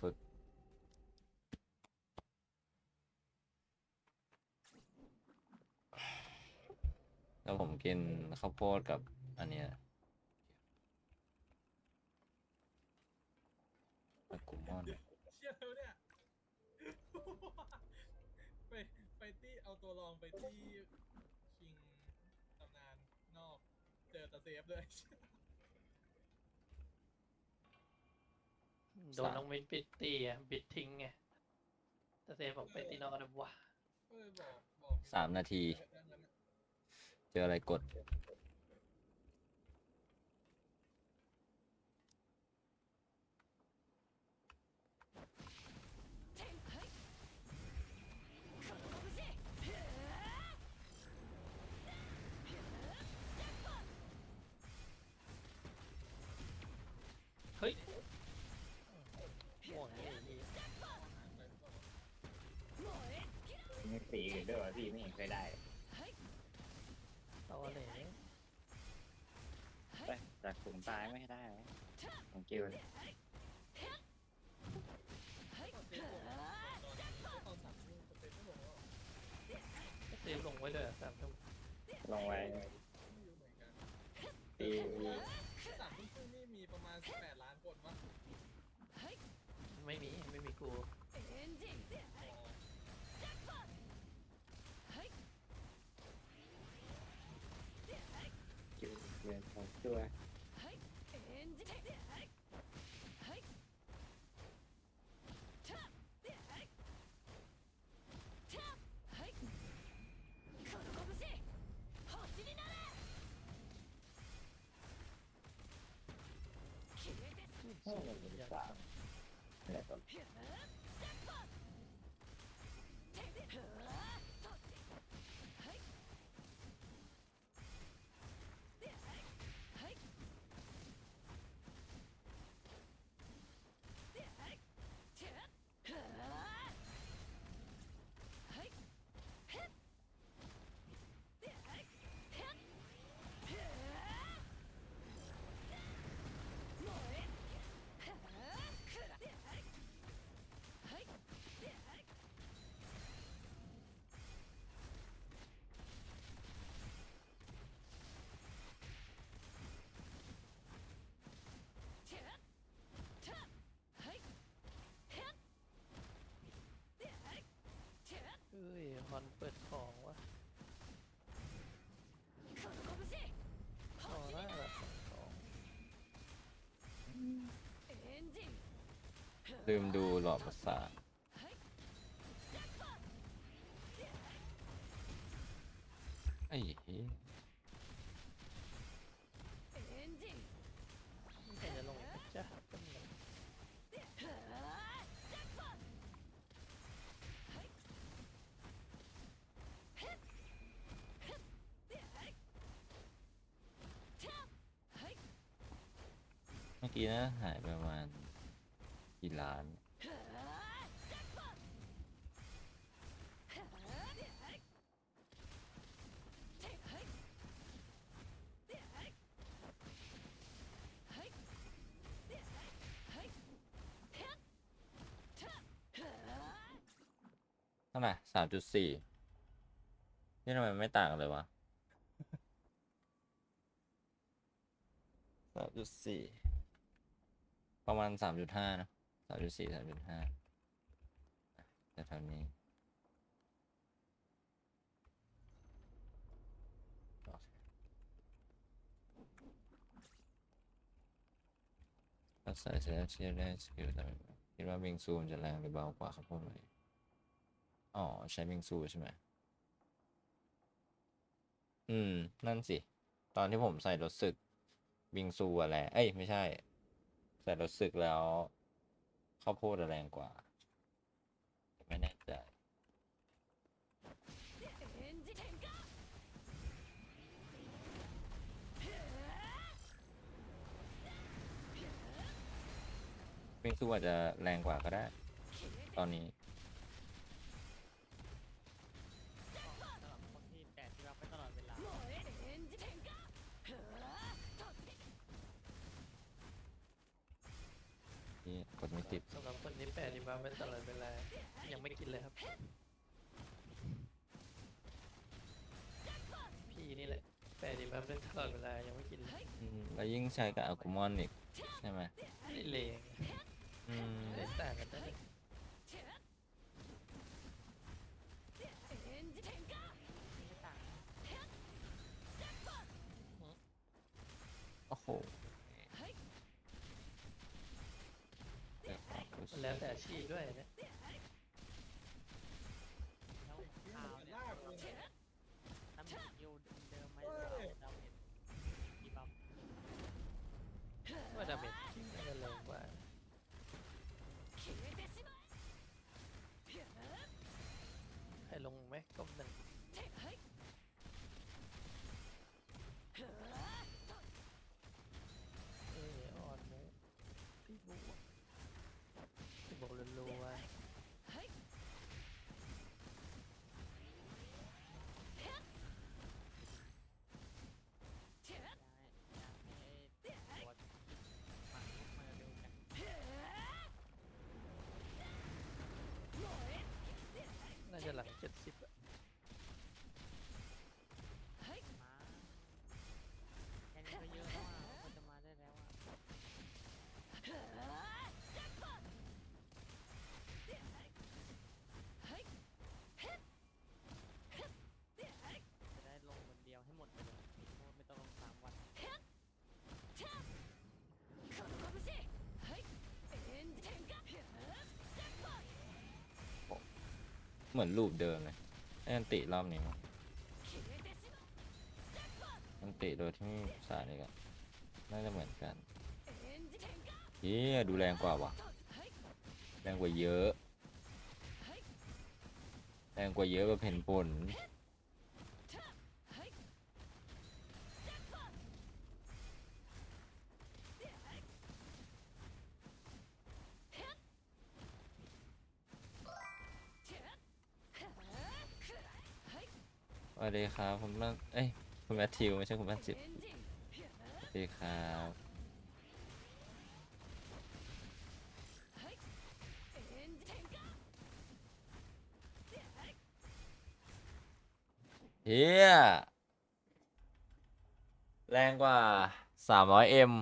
ฝึก แล้วผมกินข้าวโพดกับอันเนี้ยตะกุมอน เชี่ยแล้วเนี่ย ไปไปที่เอาตัวรองไปที่คิงตำนานนอก เจอตาเซฟด้วย โดนน้องมินปิดตีอะบิดทิ้งไงแต่เซฟบอกไปตีนอกกันวะเออบอกบอกสามนาทีเรื่องนั้นน่ะเจออะไรกด พี่ไม่เห็นเคยได้เอาอะไรไปจากขุมตายไม่ได้ไหมของกิลด์ตาเซฟบอกตอนตอนสามทุ่มตาเซฟก็บอกว่าเซฟลงไว้เลยอะสามทุ่มลงไว้ไม่รู้เหมือนกันตีสามทุ่มครึ่งนี่มีประมาณสิบแปดล้านคนวะไม่มีไม่มีกู ตัวสู้อย่างสามอะไร อ้ยฮอนเปิดของวะต่อได้แบบของลืมดูหลอดประสาท กี้นะหายไปประมาณกี่ล้านเท่าไหร่สามจุดสี่นี่ทำไมไม่ต่างเลยวะสามจุดสี่ ประมาณสามจุดห้านะสามจุดสี่สามจุดห้าแต่เท่านี้ถ้าใส่เซลเชียได้สกิลแต่คิดว่าบิงซูมจะแรงหรือเบากว่าครับพวกไหนอ๋อ ใช้บิงซูใช่ไหมอืม นั่นสิ ตอนที่ผมใส่รถศึกบิงซูอะแรเอ้ย ไม่ใช่ ใส่รถศึกแล้วข้าวโพดแรงกว่า ไม่แน่ใจบิงสู้อาจจะแรงกว่าก็ได้ ตอนนี้ ไม่ตลอดเวลายังไม่กินเลยครับ พี่นี่แหละแปดดีบ้างเล่นตลอดเวลายังไม่กินเลยอืมแล้วยิ่งใช้กับอากูมอนอีกใช่ไหมไม่ได้เลงอืมไม่ได้ต่างกันได้เลยไม่ต่างโอ้โห แล้วแต่อาชีพด้วยเนี่ยแล้วข่าวเนี่ยลากเลยเนี่ยน้ำหนักยูเดิมไหมหรือว่าดาวเห็นดีบัฟว่าดาเมจน่าจะแรงกว่าให้ลงไหมก้มหนึ่ง เจ็ดสิบ เหมือนรูปเดิมเลยไอ้อันติรอบนี้มั้งอันติโดยที่ไม่สานี่กันน่าจะเหมือนกันเฮียดูแรงกว่าวะแรงกว่าเยอะ แรงกว่าเยอะแบบเห็นผล ดีครับผมนั่งเอ้ยคุณแมทธิวไม่ใช่คุณแมทจิบสวัสดีครับเฮียแรงกว่า 300m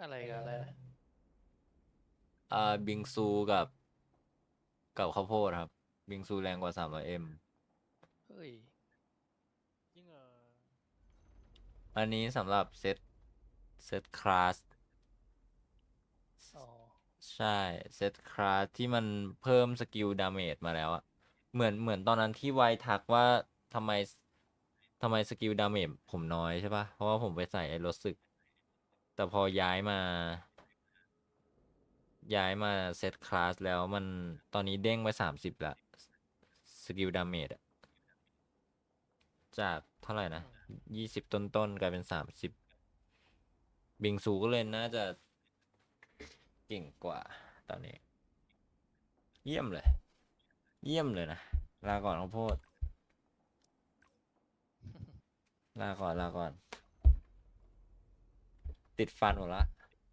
อะไรกับอะไรนะอ่าบิงซูกับ กับข้าวโพดครับ บิงซูแรงกว่า 300m เฮ้ย จริงเหรออันนี้สำหรับเซตเซตคลาส อ๋อ ใช่ เซตคลาสที่มันเพิ่มสกิลดาเมจมาแล้วอะเหมือนเหมือนตอนนั้นที่ไวทักว่าทำไมทำไมสกิลดาเมจผมน้อยใช่ปะเพราะว่าผมไปใส่ไอ้รถศึก แต่พอย้ายมา ย้ายมาเซตคลาสแล้วมันตอนนี้เด้งไปสามสิบละ สกิลดาเมจอะ จากเท่าไหร่นะยี่สิบต้นๆกลายเป็นสามสิบบิงซูก็เลยน่าจะเก่งกว่าตอนนี้ เยี่ยมเลย เยี่ยมเลยนะ ลาก่อนข้าวโพด ลาก่อนลาก่อน ติดฟันหมดละ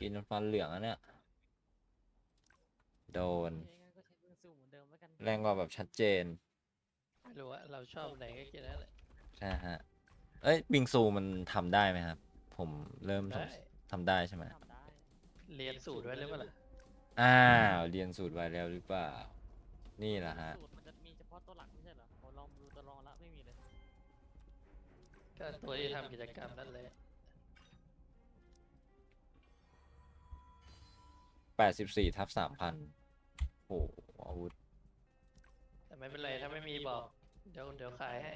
กินจนฟันเหลืองแล้วเนี่ยโดน งั้นก็ใช้เรื่องสูงเหมือนเดิมแล้วกันแรงกว่าแบบชัดเจน ไม่รู้ว่าเราชอบไหนก็กินนั่นแหละ ใช่ฮะ เอ้ยบิงซูมันทำได้ไหมครับ ผมเริ่มสงได้สัยทำได้ใช่ไหมทำได้เรียนสูตรไว้หรือเปล่าล่ะอ้าวเรียนสูตรไว้แล้วหรือเปล่า นี่แหละฮะ สูตรมันจะมีเฉพาะตัวหลักไม่ใช่เหรอผมลองดูตัวรองละไม่มีเลยก็ตัวที่ทำกิจกรรมนั่นแหละแปดสิบสี่ทับสามพันโอ้โหอาวุธแต่ไม่เป็นไรถ้าไม่มีบอก เดี๋ยวเดี๋ยวขายให้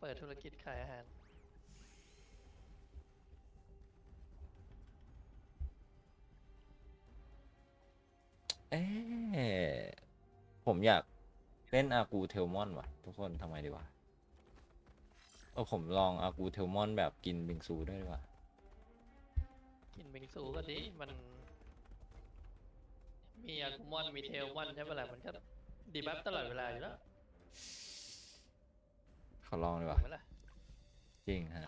เดี๋ยวเปิดธุรกิจขายอาหาร เอ๊ะผมอยากเล่นอากูเทลมอนว่ะ ทุกคนทำไงดีวะเออผมลองอากูเทลมอนแบบกินบิงซูด้วยดีกว่ากินบิงซูก็ดีมัน มีอากุมอนมีเทลมอนใช่ปะล่ะมันก็ดีบัฟตลอดเวลาอยู่แล้ว ขอลองดีกว่าถูกไหมล่ะจริงฮะ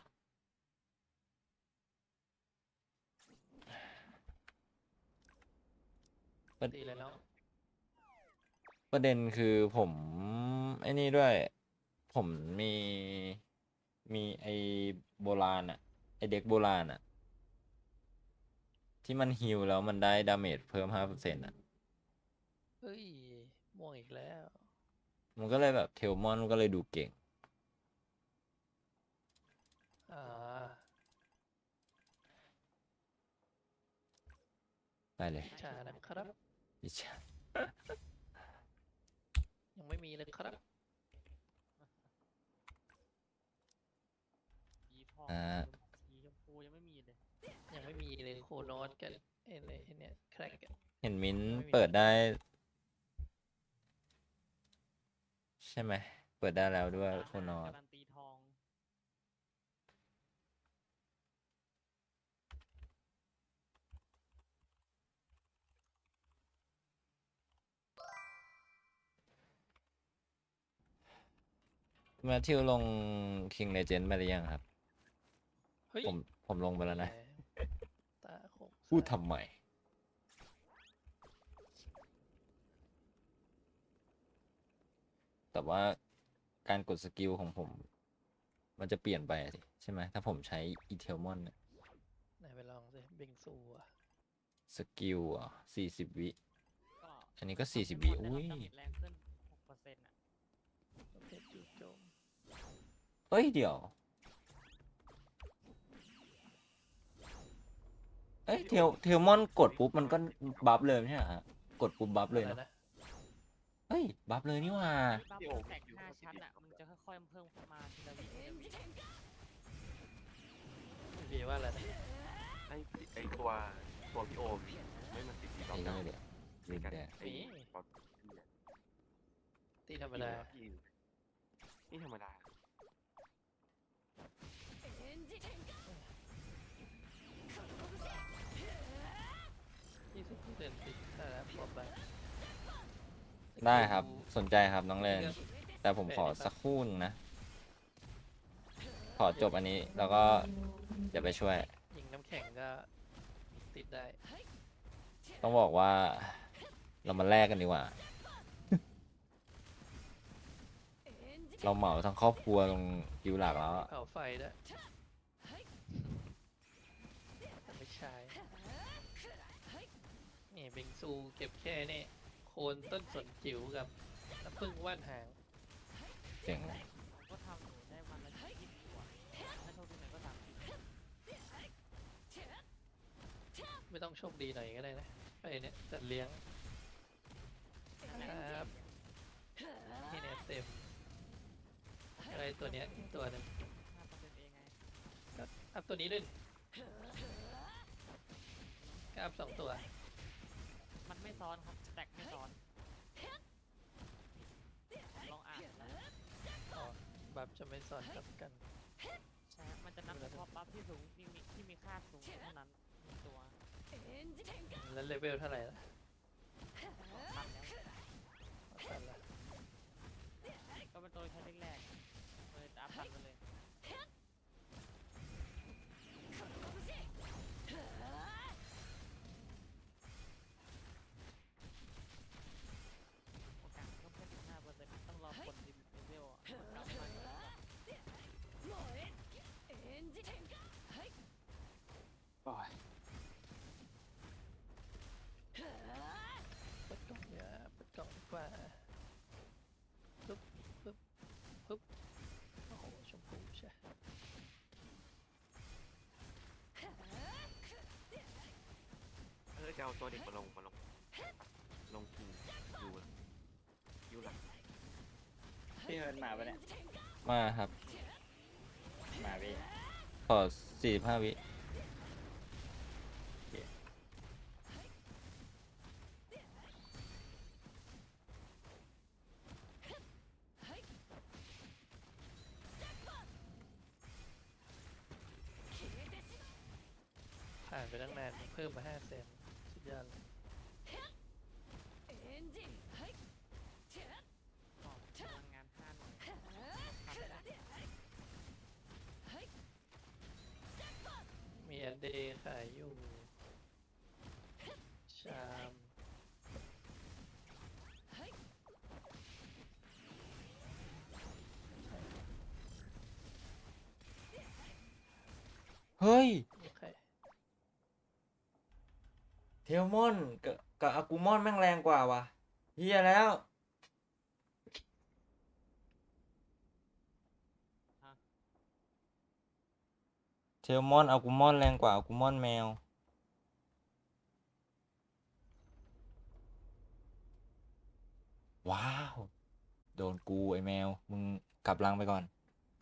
มัน ดีเลยน้อประเด็นคือผมไอ้นี่ด้วย ผมมีมีไอโบราณอะไอเด็กโบราณอะที่มันฮิวแล้วมันได้ดาเมจเพิ่มห้าเปอร์เซ็นต์อะเฮ้ยม่วงอีกแล้ว มันก็เลยแบบเทลมอนก็เลยดูเก่ง อ่าไปเลยชานะครับ อิจฉายังไม่มีเลยครับสีทองอ่าสีชมพูยังไม่มีเลย ยังไม่มีเลยโคโนอตกันไอ้เลยไอ้เนี่ยแครกอะเห็นมิ้นท์ไม่มีเปิดได้ ใช่ไหม เปิดได้แล้วด้วยอ่าโคนอการัน แมทธิวลง King Legend ไปหรือยังครับ เฮ้ยผมผมลงไปแล้วนะ ตาคงพูดซ้ายทำไมแต่ว่าการกดสกิลของผม มันจะเปลี่ยนไปอะสิใช่ไหมถ้าผมใช้อีเทลมอนเนี่ยไหนไปลองสิบิงซูอะสกิลอะสี่สิบวิ ก็อันนี้ก็ทำสี่สิบให้วิหมดอุ้ยได้รับดาเมจแรงขึ้นหกเปอร์เซ็นต์อะประเภทจู่โจม เฮ้ยเดี๋ยว เอ้ยเทลเทลมอนกดปุ๊บมันก็บัฟเลยไม่ใช่เหรอฮะกดปุ๊บบัฟเลยอะไรเนอะนะเฮ้ยบัฟเลยนี่หว่า บัฟพี่โอมแตกห้าชั้นอะมันจะค่อยๆเพิ่มขึ้นมาทีละวิทีละวิพี่ว่าอะไรนะไอ้ไอ้ตัวตัวพี่โอมไม่มันติดที่ตอไอ้มน้อยเดี๋ยวลืมไปไอ้มีป๊อปตีธรรมดา พี่ นี่ธรรมดายี่สิบเซนต์ติดได้แล้วปอบไปได้ครับสนใจครับน้องเลนแต่ผมขอสักครู่นึงนะ ขอจบอันนี้แล้วก็เดี๋ยวไปช่วย ยิงน้ำแข็งก็ติดได้ ต้องบอกว่าเรามาแลกกันดีกว่า เราเหมาทั้งครอบครัวตรงกิวหลักแล้วอะเผาไฟด้วยแต่ไม่ใช่นี่บิงซูเก็บแค่นี่โคนต้นสนจิ๋วกับน้ำผึ้งว่านหางเจ๋งผมก็ทำอยู่ได้วันละยี่สิบกว่าถ้าโชคดีหน่อยก็สามสิบไม่ต้องโชคดีหน่อยก็ได้นะไปเนี่ยจัดเลี้ยงครับนี่เนี่ยเต็ม อะไรตัวเนี้ยอีกตัวหนึงห้าเปอร์เซ็นต์เองไงอัพตัวนี้ด้วยกอัพสองตัว มันไม่ซ้อนครับแตกไม่ซ้อนลองอ่านนะอ๋อ บัฟจะไม่ซ้อนกลับกัน ใช่ฮะมันจะนับเฉพาะบัฟที่สูงที่มีที่มีค่าสูงเท่านั้นหนึ่งตัวแล้วเลเวลเท่าไหร่ละนับแล้วเอาตัดละก็เป็นตัวใช้แรกๆ เตัวเด็กมาลงมาลงลงคิวยูยูหลักพี่เฮิร์นมาปะเนี่ยมาครับ มาพี่ขอสี่ห้าวิผ่านไปตั้งนานเพิ่มมาห้าเซนสุด ยอดเลยエンジンはいチャหมอบพลังานห้านมีอเดขายอยู่ ชามเฮ้ย ทลมอนกับกับอากูมอนแม่งแรงกว่าวะเฮียแล้วเทลมอนอากูมอนแรงกว่าอากูมอนแมว ว้าว โดนกูไอแมว มึงกลับรังไปก่อน